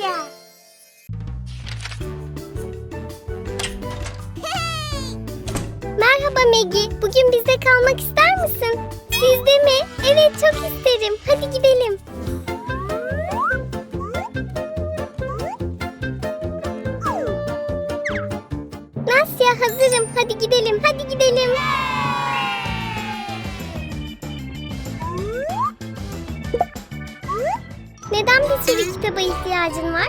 amca. Merhaba Maggie. Bugün bizde kalmak ister misin? Sizde mi? Evet çok isterim. Hadi gidelim. Nasya hazırım. Hadi gidelim. Hadi gidelim. Neden bir sürü kitaba ihtiyacın var?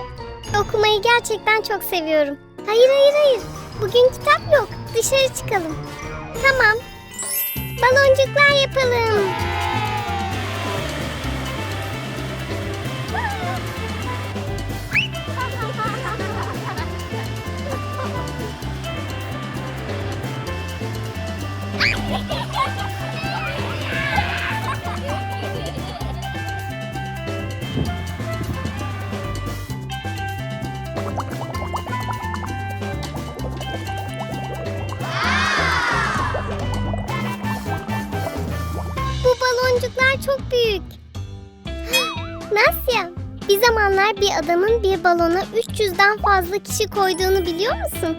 Okumayı gerçekten çok seviyorum. Hayır hayır hayır. Bugün kitap yok. Dışarı çıkalım. Tamam. Baloncuklar yapalım. Bir zamanlar bir adamın bir balona 300'den fazla kişi koyduğunu biliyor musun?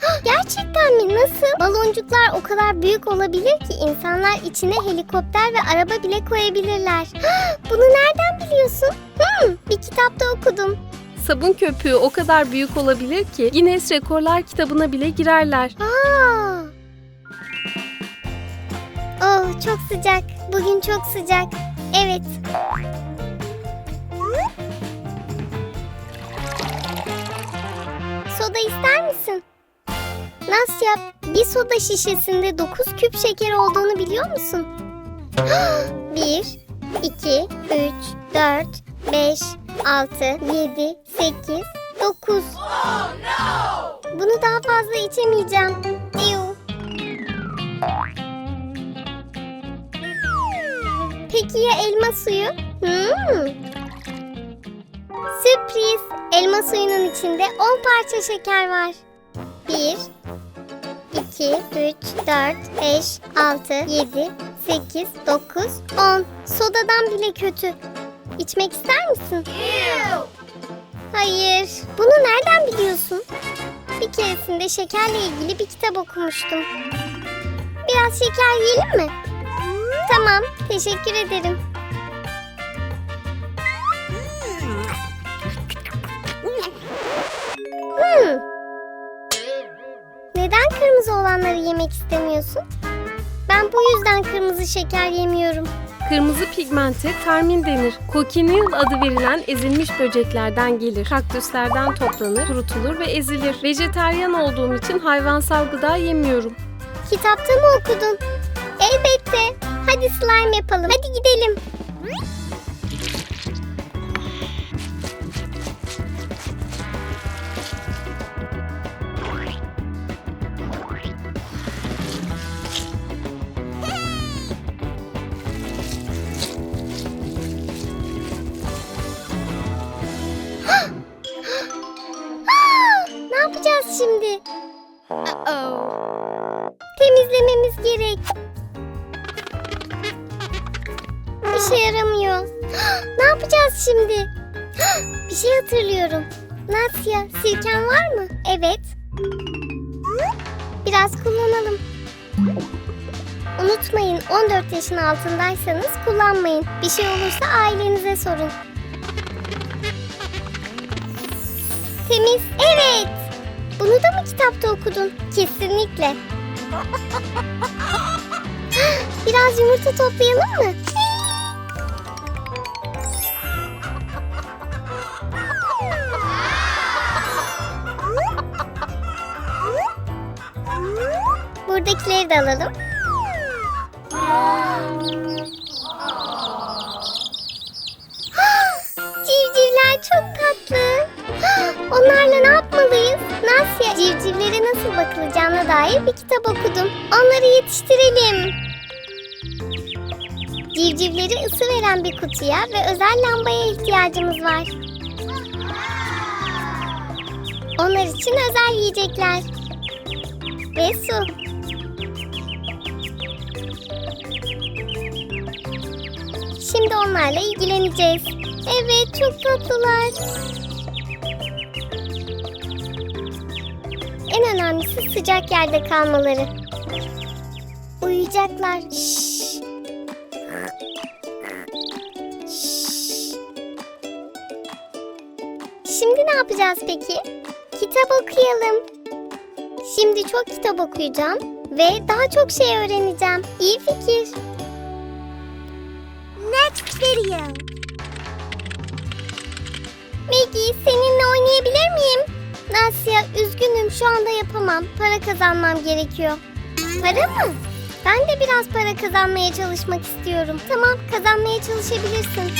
Gerçekten mi? Nasıl? Baloncuklar o kadar büyük olabilir ki insanlar içine helikopter ve araba bile koyabilirler. Bunu nereden biliyorsun? Hmm, bir kitapta okudum. Sabun köpüğü o kadar büyük olabilir ki Guinness Rekorlar kitabına bile girerler. Aa. Oh çok sıcak. Bugün çok sıcak. Evet. Soda ister misin? Nasya, bir soda şişesinde 9 küp şeker olduğunu biliyor musun? 1, 2, 3, 4, 5, 6, 7, 8, 9. Bunu daha fazla içemeyeceğim. Ew. Peki ya elma suyu? Hmm. Sürpriz! Elma suyunun içinde 10 parça şeker var. 1, 2, 3, 4, 5, 6, 7, 8, 9, 10. Sodadan bile kötü. İçmek ister misin? Hayır. Bunu nereden biliyorsun? Bir keresinde şekerle ilgili bir kitap okumuştum. Biraz şeker yiyelim mi? Tamam, teşekkür ederim. Olanları yemek istemiyorsun? Ben bu yüzden kırmızı şeker yemiyorum. Kırmızı pigmente karmin denir. Cochineal adı verilen ezilmiş böceklerden gelir. Kaktüslerden toplanır, kurutulur ve ezilir. Vejeteryan olduğum için hayvansal gıda yemiyorum. Kitapta mı okudun? Elbette. Hadi slime yapalım. Hadi gidelim. Hatırlıyorum. Nasya, sirken var mı? Evet. Biraz kullanalım. Unutmayın 14 yaşın altındaysanız kullanmayın. Bir şey olursa ailenize sorun. Temiz. Evet. Bunu da mı kitapta okudun? Kesinlikle. Biraz yumurta toplayalım mı? Buradakileri de alalım. Civcivler çok tatlı. Onlarla ne yapmalıyız? Nasya, civcivlere nasıl bakılacağına dair bir kitap okudum. Onları yetiştirelim. Civcivleri ısı veren bir kutuya ve özel lambaya ihtiyacımız var. Onlar için özel yiyecekler. Ve su. onlarla ilgileneceğiz. Evet çok tatlılar. En önemlisi sıcak yerde kalmaları. Uyuyacaklar. Şşş. Şşş. Şimdi ne yapacağız peki? Kitap okuyalım. Şimdi çok kitap okuyacağım ve daha çok şey öğreneceğim. İyi fikir. Video. Maggie seninle oynayabilir miyim? Nasya üzgünüm şu anda yapamam. Para kazanmam gerekiyor. Para mı? Ben de biraz para kazanmaya çalışmak istiyorum. Tamam kazanmaya çalışabilirsin.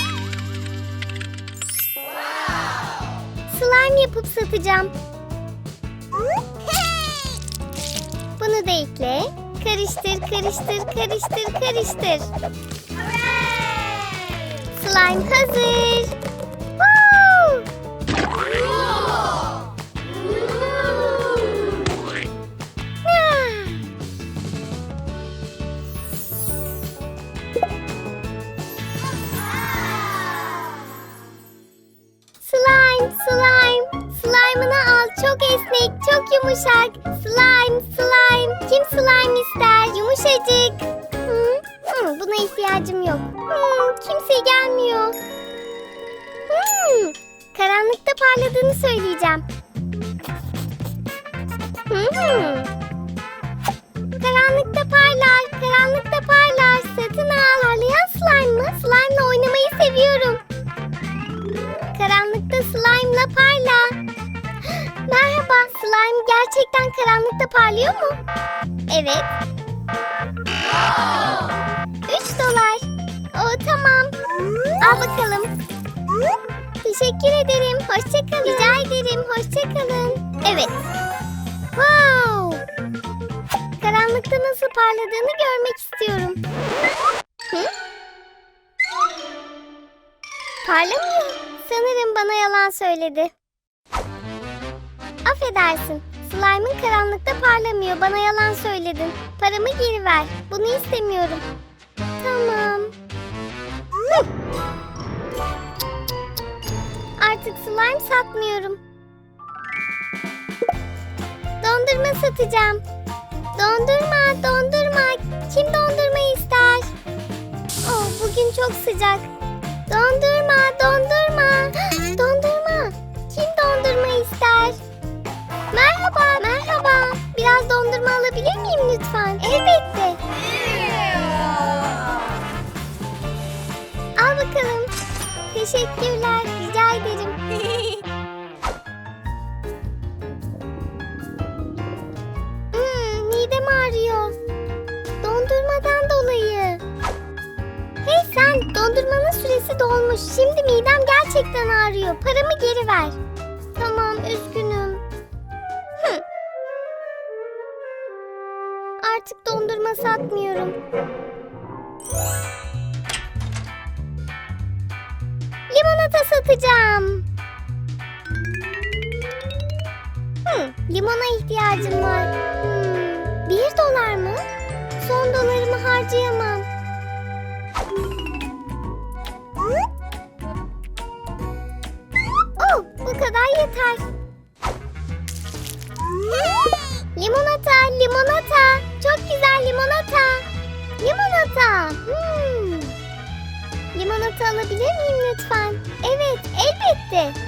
Slime yapıp satacağım. Bunu da ekle. Karıştır, karıştır, karıştır, karıştır. Slime hazır. Woo! Slime, slime. Slime'ını al. Çok esnek, çok yumuşak. Slime, slime. Kim slime ister? Yumuşacık. Buna ihtiyacım yok. Hı, kimse gelmiyor. Hmm, karanlıkta parladığını söyleyeceğim. Hmm. Karanlıkta parlar, karanlıkta parlar. Satın al. Parlayan slime mı? Slime'la oynamayı seviyorum. Karanlıkta slime'la parla. Merhaba, slime gerçekten karanlıkta parlıyor mu? Evet. 3 dolar. O tamam. Al bakalım. Teşekkür ederim. Hoşça kalın. Rica ederim. Hoşça kalın. Evet. Wow. Karanlıkta nasıl parladığını görmek istiyorum. Hı? Parlamıyor. Sanırım bana yalan söyledi. Affedersin. Slime'ın karanlıkta parlamıyor. Bana yalan söyledin. Paramı geri ver. Bunu istemiyorum. Tamam. Artık slime satmıyorum. Dondurma satacağım. Dondurma, dondurma. Kim dondurma ister? Oh, bugün çok sıcak. Dondurma, dondurma. Dondurma. Kim dondurma ister? Merhaba, merhaba. Biraz dondurma alabilir miyim lütfen? Elbette. Teşekkürler. Rica ederim. hmm, midem ağrıyor. Dondurmadan dolayı. Hey sen, dondurmanın süresi dolmuş. Şimdi midem gerçekten ağrıyor. Paramı geri ver. Tamam, üzgünüm. Hı. Artık dondurma satmıyorum. Limonata satacağım. Hmm, limona ihtiyacım var. Hmm, bir dolar mı? Son dolarımı harcayamam. Oh, bu kadar yeter. Limonata, limonata. Çok güzel limonata. Limonata. Hmm. Limonata alabilir miyim lütfen? Evet, elbette.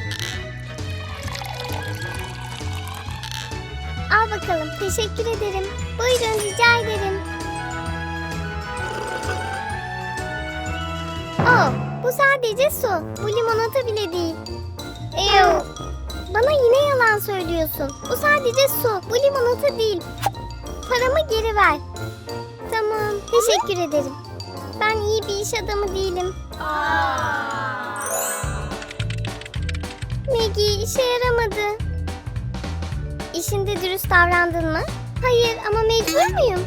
Al bakalım, teşekkür ederim. Buyurun, rica ederim. Oh, bu sadece su. Bu limonata bile değil. Ew. Bana yine yalan söylüyorsun. Bu sadece su. Bu limonata değil. Paramı geri ver. Tamam, teşekkür ederim. Ben iyi bir iş adamı değilim. Maggie işe yaramadı. İşinde dürüst davrandın mı? Hayır ama mecbur muyum?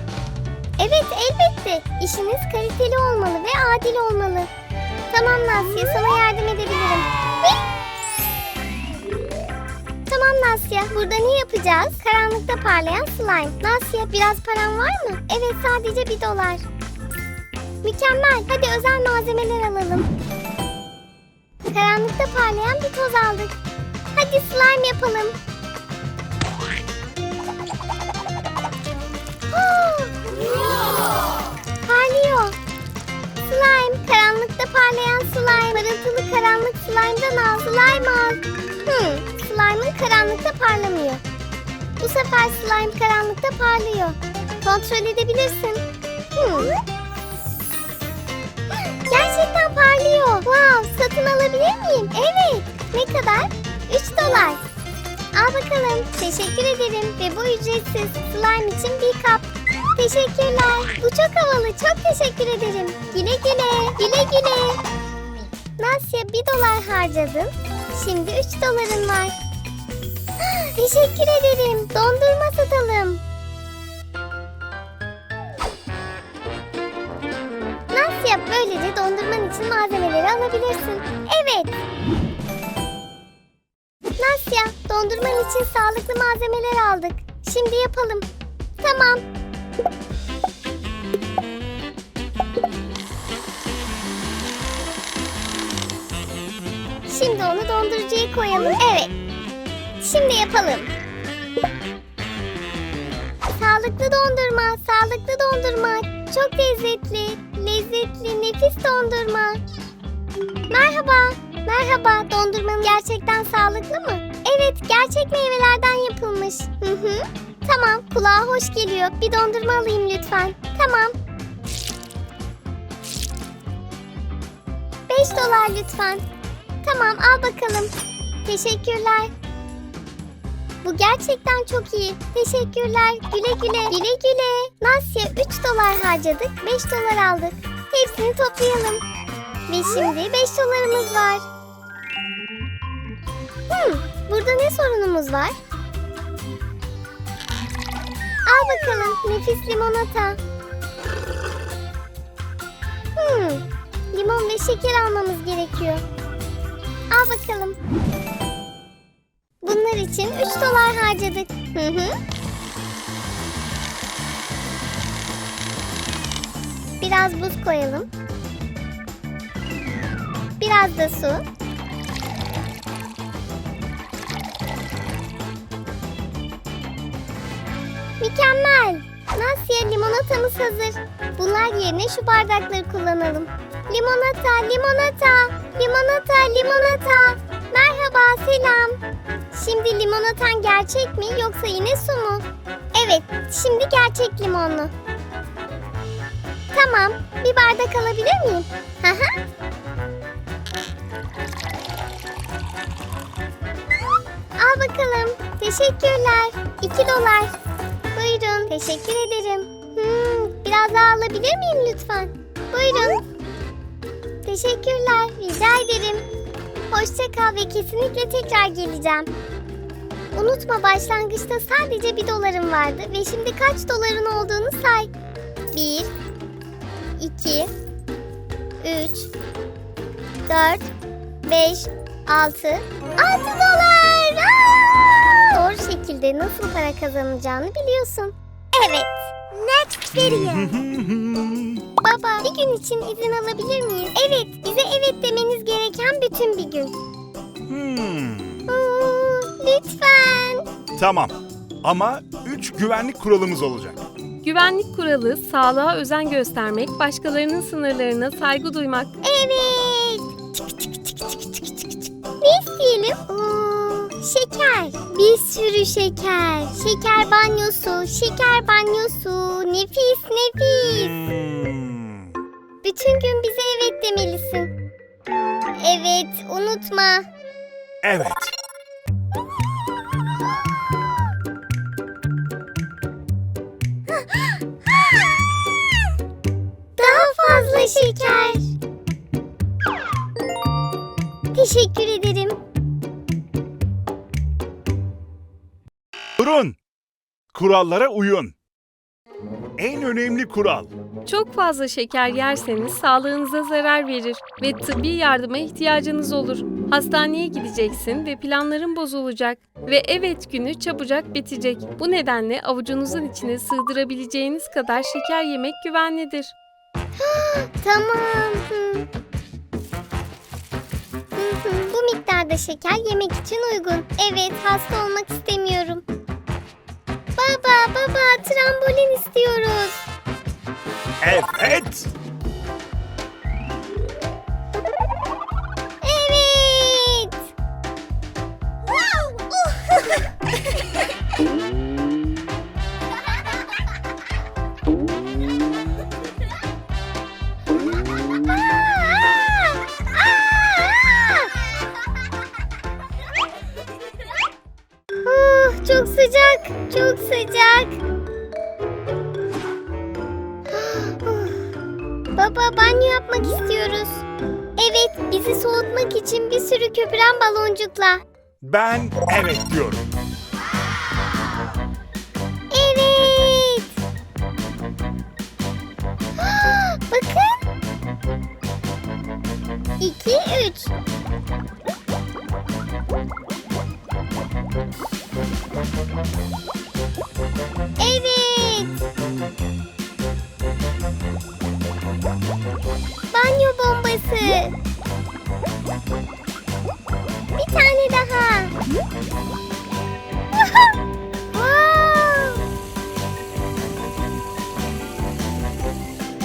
Evet elbette. İşiniz kaliteli olmalı ve adil olmalı. Tamam Nasya sana yardım edebilirim. Tamam Nasya burada ne yapacağız? Karanlıkta parlayan slime. Nasya biraz paran var mı? Evet sadece bir dolar. Mükemmel. Hadi özel malzemeler alalım. Karanlıkta parlayan bir toz aldık. Hadi slime yapalım. Parlıyor. Slime. Karanlıkta parlayan slime. Parıltılı karanlık slime'dan al. Slime al. Hmm, slime'ın karanlıkta parlamıyor. Bu sefer slime karanlıkta parlıyor. Kontrol edebilirsin. Hmm. Gerçekten parlıyor. Wow, satın alabilir miyim? Evet. Ne kadar? 3 dolar. Al bakalım. Teşekkür ederim ve bu ücretsiz. Slime için bir kap. Teşekkürler. Bu çok havalı. Çok teşekkür ederim. Güle güle. Güle güle. Nasya bir dolar harcadın. Şimdi 3 doların var. Teşekkür ederim. Dondurma satalım. Nasya böylece dondurman için malzemeleri alabilirsin. Evet. Nasya dondurman için sağlıklı malzemeler aldık. Şimdi yapalım. Tamam. Şimdi onu dondurucuya koyalım. Evet. Şimdi yapalım. Sağlıklı dondurma, sağlıklı dondurma. Çok lezzetli, lezzetli, nefis dondurma. Merhaba, merhaba. Dondurmanın gerçekten sağlıklı mı? Evet, gerçek meyvelerden yapılmış. Hı hı. Tamam, kulağa hoş geliyor. Bir dondurma alayım lütfen. Tamam. 5 dolar lütfen. Tamam, al bakalım. Teşekkürler. Bu gerçekten çok iyi. Teşekkürler. Güle güle. Güle güle. Nasya 3 dolar harcadık. 5 dolar aldık. Hepsini toplayalım. Ve şimdi 5 dolarımız var. Hmm, burada ne sorunumuz var? Al bakalım nefis limonata. Hmm, limon ve şeker almamız gerekiyor. Al bakalım. Bunlar için 3 dolar harcadık. Hı hı. Biraz buz koyalım. Biraz da su. Mükemmel. Nasya limonatamız hazır. Bunlar yerine şu bardakları kullanalım. Limonata, limonata, limonata, limonata. Merhaba, selam. Şimdi limonatan gerçek mi yoksa yine su mu? Evet, şimdi gerçek limonlu. Tamam, bir bardak alabilir miyim? Hı. Al bakalım. Teşekkürler. 2 dolar. Buyurun. Teşekkür ederim. Hmm, biraz daha alabilir miyim lütfen? Buyurun. Teşekkürler. Rica ederim. Hoşça kal ve kesinlikle tekrar geleceğim. Unutma başlangıçta sadece bir dolarım vardı ve şimdi kaç doların olduğunu say. Bir, iki, üç, dört, beş, altı, altı dolar! Aa! Doğru şekilde nasıl para kazanacağını biliyorsun. Evet. Next video. Baba bir gün için izin alabilir miyiz? Evet bize evet demeniz gereken bütün bir gün. Hmm, Aa, lütfen. tamam. Ama üç güvenlik kuralımız olacak. Güvenlik kuralı sağlığa özen göstermek, başkalarının sınırlarına saygı duymak. Evet. Çık çık çık çık çık çık çık. Ne isteyelim? Oo, şeker. Bir sürü şeker. Şeker banyosu, şeker banyosu. Nefis nefis. Bütün gün bize evet demelisin. Evet, unutma. evet. Daha fazla şeker. Teşekkür ederim. Durun. Kurallara uyun. En önemli kural. Çok fazla şeker yerseniz sağlığınıza zarar verir ve tıbbi yardıma ihtiyacınız olur. Hastaneye gideceksin ve planların bozulacak ve evet günü çabucak bitecek. Bu nedenle avucunuzun içine sığdırabileceğiniz kadar şeker yemek güvenlidir. Tamam. Bu miktarda şeker yemek için uygun. Evet, hasta olmak istemiyorum. Baba, baba, trambolin istiyoruz. Evet. Evet. Wow. Ah, çok sıcak, çok sıcak. Bizi soğutmak için bir sürü köpüren baloncukla. Ben evet diyorum.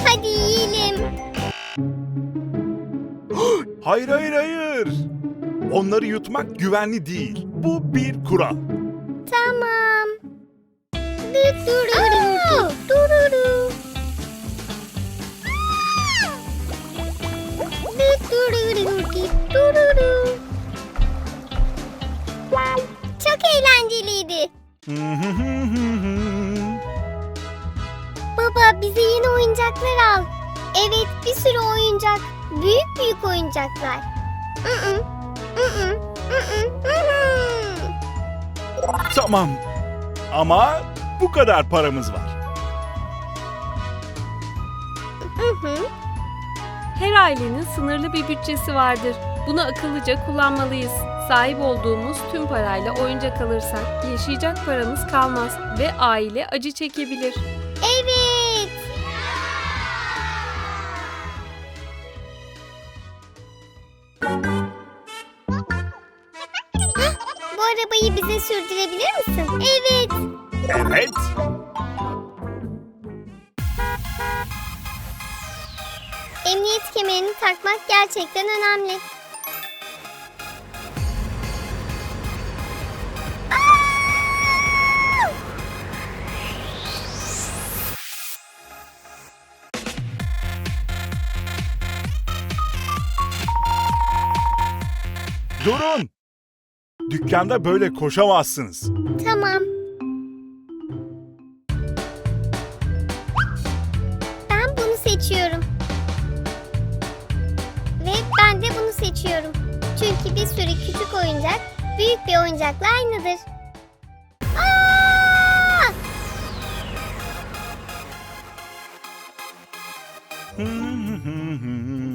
Hadi yiyelim. Hayır hayır hayır. Onları yutmak güvenli değil. Bu bir kural. Baba bize yeni oyuncaklar al. Evet bir sürü oyuncak. Büyük büyük oyuncaklar. Tamam. Ama bu kadar paramız var. Her ailenin sınırlı bir bütçesi vardır. Bunu akıllıca kullanmalıyız. Sahip olduğumuz tüm parayla oyuncak alırsak yaşayacak paramız kalmaz ve aile acı çekebilir. Evet. Hah, Bu arabayı bize sürdürebilir misin? Evet. Evet. Emniyet kemerini takmak gerçekten önemli. Durun. Dükkanda böyle koşamazsınız. Tamam. Ben bunu seçiyorum. Ve ben de bunu seçiyorum. Çünkü bir sürü küçük oyuncak büyük bir oyuncakla aynıdır. Aa!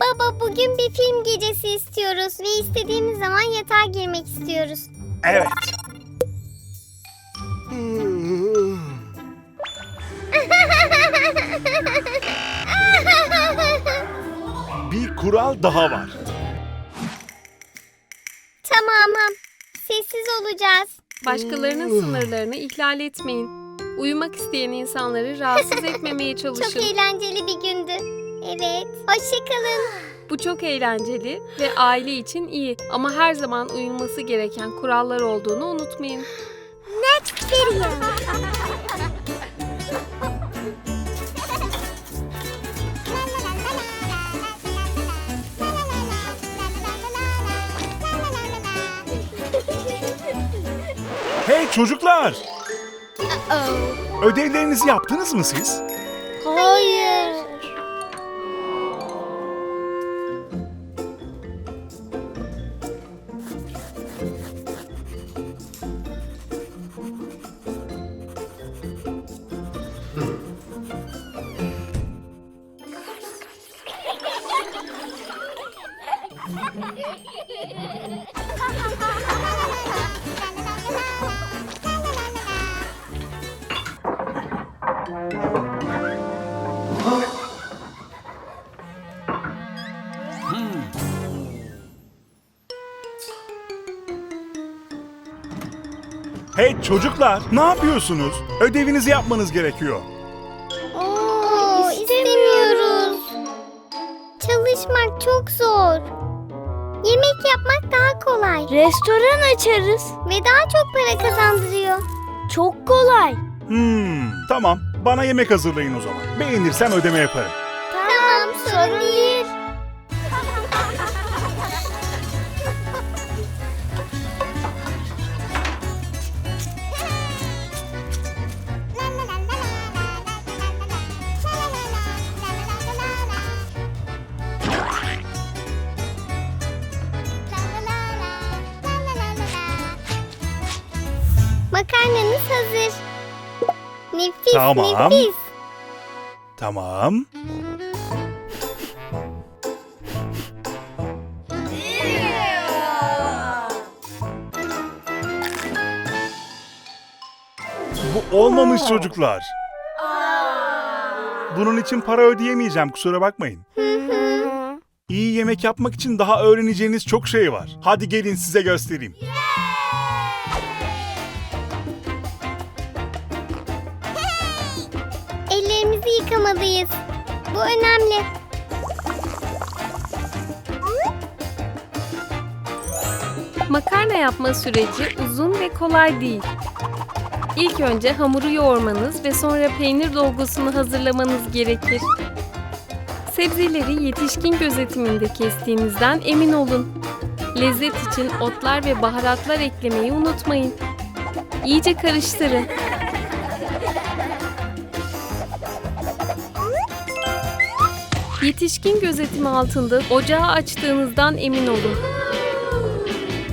Baba bugün bir film gecesi istiyoruz ve istediğimiz zaman yatağa girmek istiyoruz. Evet. Bir kural daha var. Tamam. Sessiz olacağız. Başkalarının sınırlarını ihlal etmeyin. Uyumak isteyen insanları rahatsız etmemeye Çok çalışın. eğlenceli bir gündü. Evet. Hoşçakalın. Bu çok eğlenceli ve aile için iyi ama her zaman uyulması gereken kurallar olduğunu unutmayın. Next video. Hey çocuklar! Ödevlerinizi yaptınız mı siz? Hayır. Hey çocuklar, ne yapıyorsunuz? Ödevinizi yapmanız gerekiyor. Oo, istemiyoruz. Çalışmak çok zor. Kolay Restoran açarız. ve daha çok para kazandırıyor. Çok kolay. Hmm, tamam. Bana yemek hazırlayın o zaman. Beğenirsem ödeme yaparım. Tamam, sorun değil. Nefis Tamam. nefis. Tamam. Bu olmamış çocuklar. Bunun için para ödeyemeyeceğim kusura bakmayın. İyi yemek yapmak için daha öğreneceğiniz çok şey var. Hadi gelin size göstereyim. Ellerimizi yıkamalıyız. Bu önemli. Makarna yapma süreci uzun ve kolay değil. İlk önce hamuru yoğurmanız ve sonra peynir dolgusunu hazırlamanız gerekir. Sebzeleri yetişkin gözetiminde kestiğinizden emin olun. Lezzet için otlar ve baharatlar eklemeyi unutmayın. İyice karıştırın. Yetişkin gözetimi altında ocağı açtığınızdan emin olun.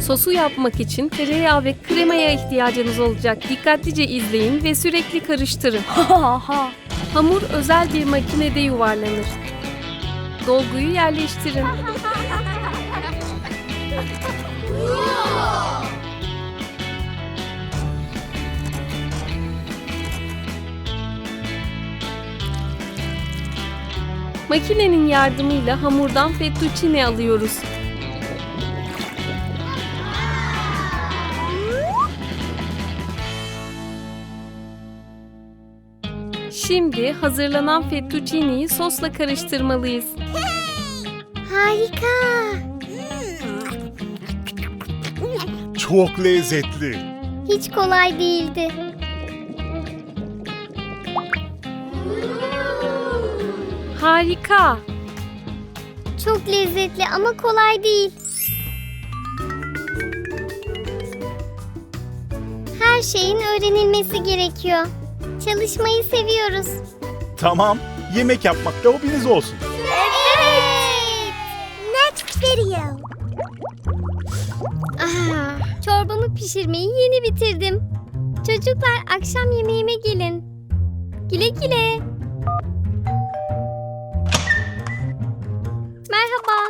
Sosu yapmak için tereyağı ve kremaya ihtiyacınız olacak. Dikkatlice izleyin ve sürekli karıştırın. Ha Hamur özel bir makinede yuvarlanır. Dolguyu yerleştirin. Makinenin yardımıyla hamurdan fettuccine alıyoruz. Şimdi hazırlanan fettuccineyi sosla karıştırmalıyız. Harika. Çok lezzetli. Hiç kolay değildi. Harika! Çok lezzetli ama kolay değil. Her şeyin öğrenilmesi gerekiyor. Çalışmayı seviyoruz. Tamam, yemek yapmak da hobiniz olsun. Evet. Next video. Ah, çorbamı pişirmeyi yeni bitirdim. Çocuklar akşam yemeğime gelin. Güle güle. Merhaba.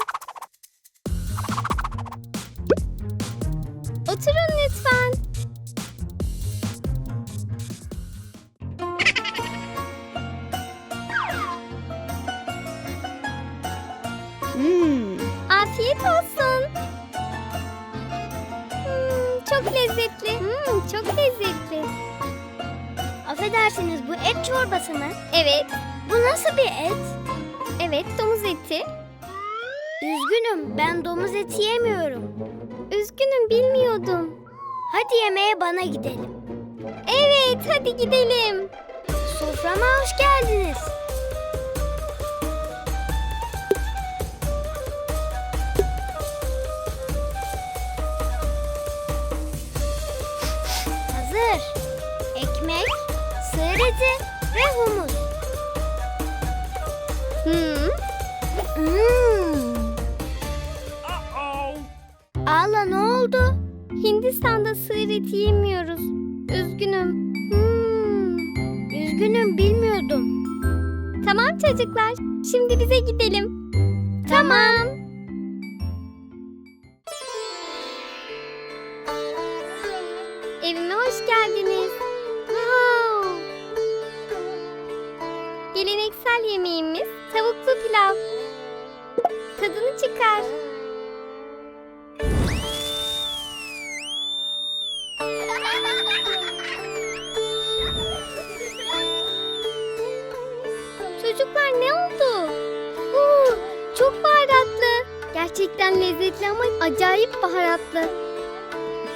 Oturun lütfen. Hmm. Afiyet olsun. Hmm, çok lezzetli. Hmm, çok lezzetli. Affedersiniz bu et çorbası mı? Evet, Bu nasıl bir et? evet domuz eti. Üzgünüm ben domuz eti yemiyorum. Üzgünüm bilmiyordum. Hadi yemeğe bana gidelim. Evet, hadi gidelim. Soframa hoş geldiniz. Hazır. Ekmek, sığır eti ve humus. Hmm. Ne oldu? Hindistan'da sığır eti yemiyoruz. Üzgünüm. Hmm. Üzgünüm bilmiyordum. Tamam çocuklar, şimdi bize gidelim. Tamam. Evime hoş geldiniz. Wow. Geleneksel yemeğimiz tavuklu pilav. Tadını çıkar. Acayip baharatlı.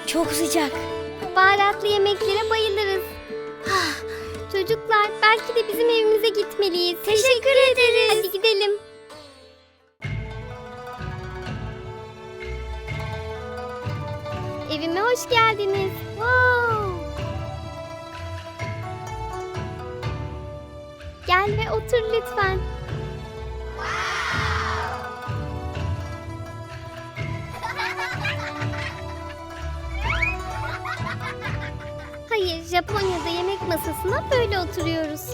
Çok sıcak. Baharatlı yemeklere bayılırız. Çocuklar belki de bizim evimize gitmeliyiz. Teşekkür ederiz. Hadi gidelim. Evime hoş geldiniz. Wow. Gel ve otur lütfen. Masasına böyle oturuyoruz.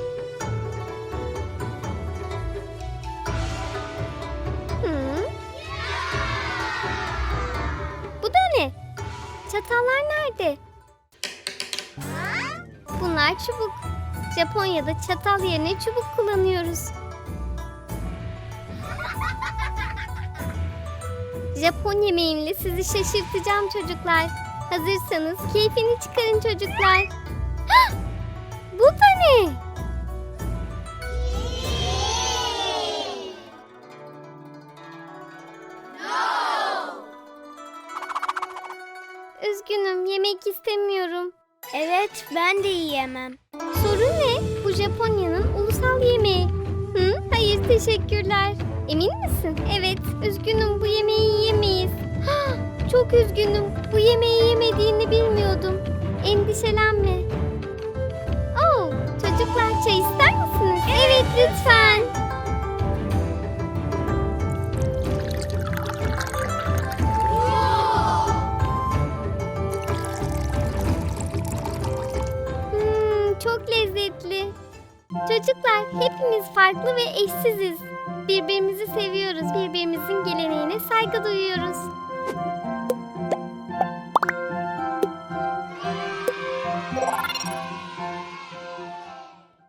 Hı? Bu da ne? Çatallar nerede? Bunlar çubuk. Japonya'da çatal yerine çubuk kullanıyoruz. Japon yemeğimle sizi şaşırtacağım çocuklar. Hazırsanız keyfini çıkarın çocuklar. Ne? Üzgünüm yemek istemiyorum. Evet ben de yiyemem. Sorun ne? Bu Japonya'nın ulusal yemeği. Hı? Hayır teşekkürler. Emin misin? Evet, üzgünüm bu yemeği yiyemeyiz. Çok üzgünüm. Bu yemeği yemediğini bilmiyordum. Endişelenme. Çocuklar çay ister misiniz? Evet, lütfen. Hmm, çok lezzetli. Çocuklar hepimiz farklı ve eşsiziz. Birbirimizi seviyoruz. Birbirimizin geleneğine saygı duyuyoruz.